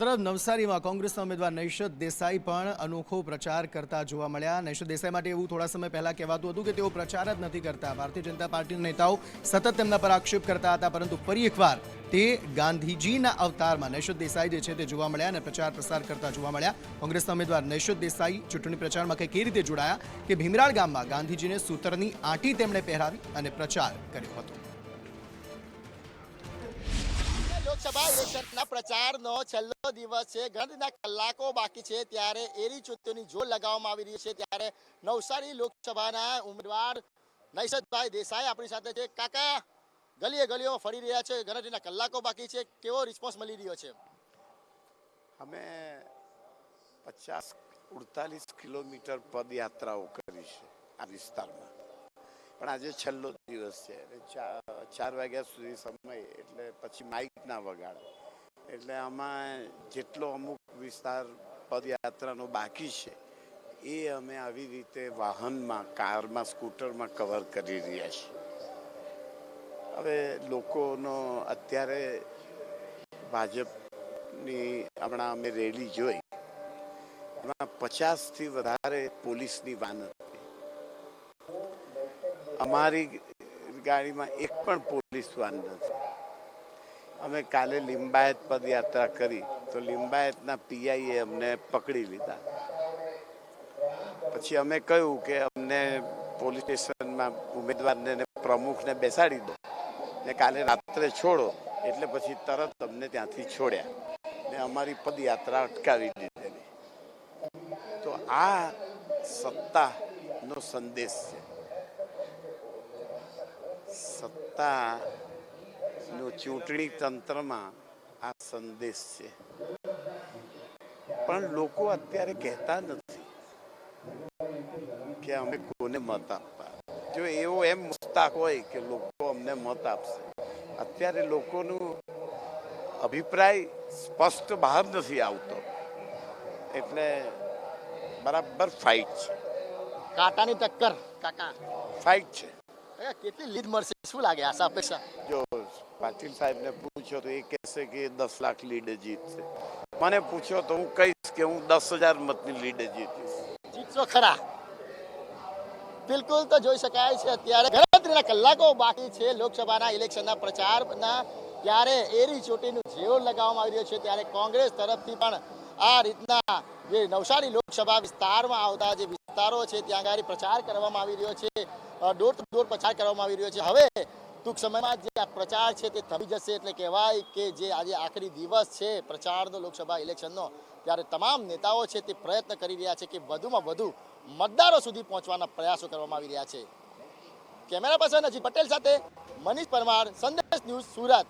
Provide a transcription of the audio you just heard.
તરફ નવસારીમાં કોંગ્રેસના ઉમેદવાર નૈશદ દેસાઈ પણ અનોખો પ્રચાર કરતા જોવા મળ્યા. નૈશદ દેસાઈ માટે એવું થોડા સમય પહેલા કહેવાતું હતું કે તેઓ પ્રચાર જ નથી કરતા. ભારતીય જનતા પાર્ટીના નેતાઓ સતત તેમના પર આક્ષેપ કરતા હતા, પરંતુ ફરી એકવાર તે ગાંધીજીના અવતારમાં નૈશદ દેસાઈ જે છે તે જોવા મળ્યા અને પ્રચાર પ્રસાર કરતા જોવા મળ્યા. કોંગ્રેસના ઉમેદવાર નૈશદ દેસાઈ ચૂંટણી પ્રચારમાં કંઈક એ રીતે જોડાયા કે ભીમરાળ ગામમાં ગાંધીજીને સૂતરની આંટી તેમણે પહેરાવી અને પ્રચાર કર્યો હતો. લોકસભા ઇલેક્શનના પ્રચારનો છેલ્લો દિવસ છે. ગણતરીના કલાકો બાકી છે ત્યારે એરી ચૂંટણીની જોર લગાવવામાં આવી રહી છે. ત્યારે નવસારી લોકસભાના ઉમેદવાર નૈષદભાઈ દેસાઈ આપણી સાથે છે. કાકા, ગલીએ ગલીઓ ફરી રહ્યા છે. ગણતરીના કલાકો બાકી છે. કેવો રિસ્પોન્સ મળી રહ્યો છે? અમે પચાસ, ઉડતાલીસ કિલોમીટર પદયાત્રાઓ કરી છે આ વિસ્તારમાં. પણ આજે છેલ્લો દિવસ છે. એટલે ચાર વાગ્યા સુધી સમય, એટલે પછી માઇક ના વગાડે. એટલે આમાં જેટલો અમુક વિસ્તાર પદયાત્રાનો બાકી છે, એ અમે આવી રીતે વાહનમાં, કારમાં, સ્કૂટરમાં કવર કરી રહ્યા છીએ. હવે લોકોનો અત્યારે ભાજપની, હમણાં અમે રેલી જોઈ. એમાં પચાસથી વધારે પોલીસની વાન હતી અમારી ગાડીમાં એક પણ પોલીસ વાન નથી. અમે કાલે લિંબાયત પદયાત્રા કરી, તો લિંબાયતના પીઆઈએ અમને પકડી લીધા. પછી અમે કહ્યું કે અમને પોલીસ સ્ટેશનમાં ઉમેદવારને પ્રમુખને બેસાડી દો. ને કાલે રાત્રે છોડો, એટલે પછી તરત અમને ત્યાંથી છોડ્યા. ને અમારી પદયાત્રા અટકાવી દીધેલી. તો આ સત્તાનો સંદેશ છે. સત્તા નો ચૂંટણી તંત્રમાં આ સંદેશ છે. પણ લોકો અત્યારે કહેતા નથી કે અમે કોને મત આપવા જો એવો એમ મુસ્તાક હોય કે લોકો અમને મત આપશે. અત્યારે લોકોનું અભિપ્રાય સ્પષ્ટ બહાર નથી આવતો. એટલે બરાબર ફાઇટ છે. કાંટાની ટક્કર કાકા. ફાઇટ છે. કેટલી લીડ મળશે? શું લાગે આશા અપેક્ષા? જો પાટીલ સાહેબને પૂછ્યો તો એ કહેશે કે દસ લાખ લીડે જીતશે. મને પૂછ્યો તો હું કહીશ કે હું દસ હજાર મતની લીડે જીતીશ. જીતશો ખરા. બિલકુલ તો જોઈ શકાય છે અત્યારે ગણતરીના કલાકો બાકી છે લોકસભાના ઇલેક્શનના પ્રચારના. ત્યારે એરી ચોટીનું જેવો લગાવવામાં આવી રહ્યો છે ત્યારે કોંગ્રેસ તરફથી પણ આ રીતના જે નવસારી લોકસભા વિસ્તારમાં આવતા જે વિસ્તારો છે ત્યાં આગળ પ્રચાર કરવામાં આવી રહ્યો છે. ડોર ટુ ડોર પ્રચાર કરવામાં આવી રહ્યો છે. હવે ટૂંક સમયમાં જે આ પ્રચાર છે તે થમી જશે એટલે કહેવાય કે જે આજે આખરી દિવસ છે પ્રચારનો, લોકસભા ઇલેક્શનનો, ત્યારે તમામ નેતાઓ છે તે પ્રયત્ન કરી રહ્યા છે કે વધુમાં વધુ મતદારો સુધી પહોંચવાના પ્રયાસો કરવામાં આવી રહ્યા છે. કેમેરા પર્સન અજીત પટેલ સાથે મનીષ પરમાર, સંદેશ ન્યૂઝ સુરત.